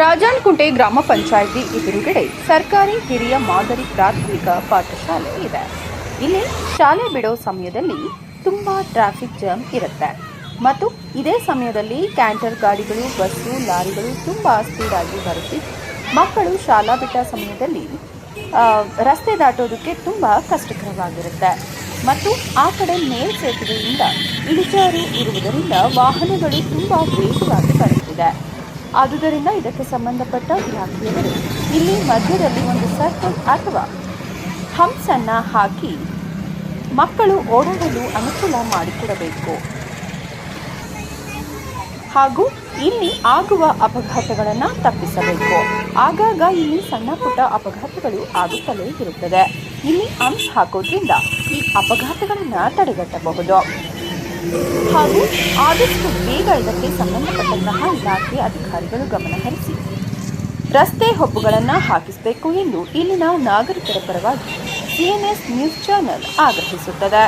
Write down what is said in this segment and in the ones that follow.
ರಾಜಾನ್ಕುಂಟೆ ಗ್ರಾಮ ಪಂಚಾಯಿತಿ ಎದುರುಗಡೆ ಸರ್ಕಾರಿ ಹಿರಿಯ ಮಾದರಿ ಪ್ರಾಥಮಿಕ ಪಾಠಶಾಲೆ ಇದೆ. ಇಲ್ಲಿ ಶಾಲೆ ಬಿಡೋ ಸಮಯದಲ್ಲಿ ತುಂಬಾ ಟ್ರಾಫಿಕ್ ಜಾಮ್ ಇರುತ್ತೆ. ಮತ್ತು ಇದೇ ಸಮಯದಲ್ಲಿ ಕ್ಯಾಂಟರ್ ಗಾಡಿಗಳು, ಬಸ್ಸು, ಲಾರಿಗಳು ತುಂಬಾ ಸ್ಪೀಡ್ ಆಗಿ ಬರುತ್ತಿದ್ದು ಮಕ್ಕಳು ಶಾಲಾ ಬಿಟ್ಟ ಸಮಯದಲ್ಲಿ ರಸ್ತೆ ದಾಟೋದಕ್ಕೆ ತುಂಬ ಕಷ್ಟಕರವಾಗಿರುತ್ತೆ. ಮತ್ತು ಆ ಕಡೆ ಮೇಲ್ ಸೇತುವೆಯಿಂದ ಇಳಿಜಾರು ಇರುವುದರಿಂದ ವಾಹನಗಳು ತುಂಬ ವೇಗವಾಗಿ ಬರುತ್ತಿದೆ. ಆದುದರಿಂದ ಇದಕ್ಕೆ ಸಂಬಂಧಪಟ್ಟ ಇಲಾಖೆಯವರು ಇಲ್ಲಿ ಮಧ್ಯದಲ್ಲಿ ಒಂದು ಸರ್ಕಲ್ ಅಥವಾ ಹಂಪ್ಸನ್ನು ಹಾಕಿ ಮಕ್ಕಳು ಓಡಾಡಲು ಅನುಕೂಲ ಮಾಡಿಕೊಡಬೇಕು. ಹಾಗೂ ಇಲ್ಲಿ ಆಗುವ ಅಪಘಾತಗಳನ್ನು ತಪ್ಪಿಸಬೇಕು. ಆಗಾಗ ಇಲ್ಲಿ ಸಣ್ಣ ಪುಟ್ಟ ಅಪಘಾತಗಳು ಆಗುತ್ತಲೇ ಇರುತ್ತದೆ. ಇಲ್ಲಿ ಅಂಶ ಹಾಕೋದ್ರಿಂದ ಈ ಅಪಘಾತಗಳನ್ನು ತಡೆಗಟ್ಟಬಹುದು. ಹಾಗೂ ಆದಷ್ಟು ಬೇಗ ಇದಕ್ಕೆ ಸಂಬಂಧಪಟ್ಟಂತಹ ಇಲಾಖೆ ಅಧಿಕಾರಿಗಳು ಗಮನಹರಿಸಿ ರಸ್ತೆ ಹೊಬ್ಬುಗಳನ್ನು ಹಾಕಿಸಬೇಕು ಎಂದು ಇಲ್ಲಿನ ನಾಗರಿಕರ ಪರವಾಗಿ ಸಿಎನ್ಎಸ್ ನ್ಯೂಸ್ ಚಾನೆಲ್ ಆಗ್ರಹಿಸುತ್ತದೆ.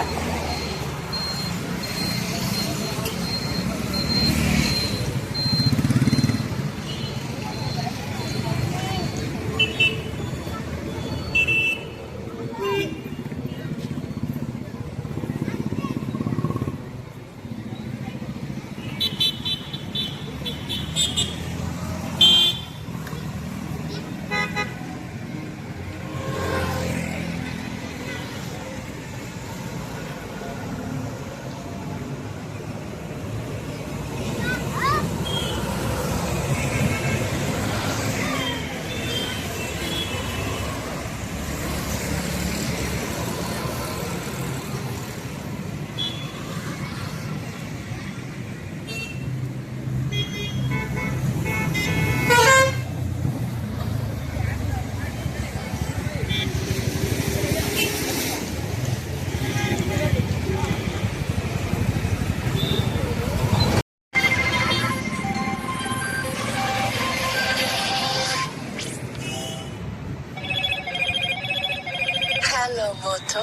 Yamamoto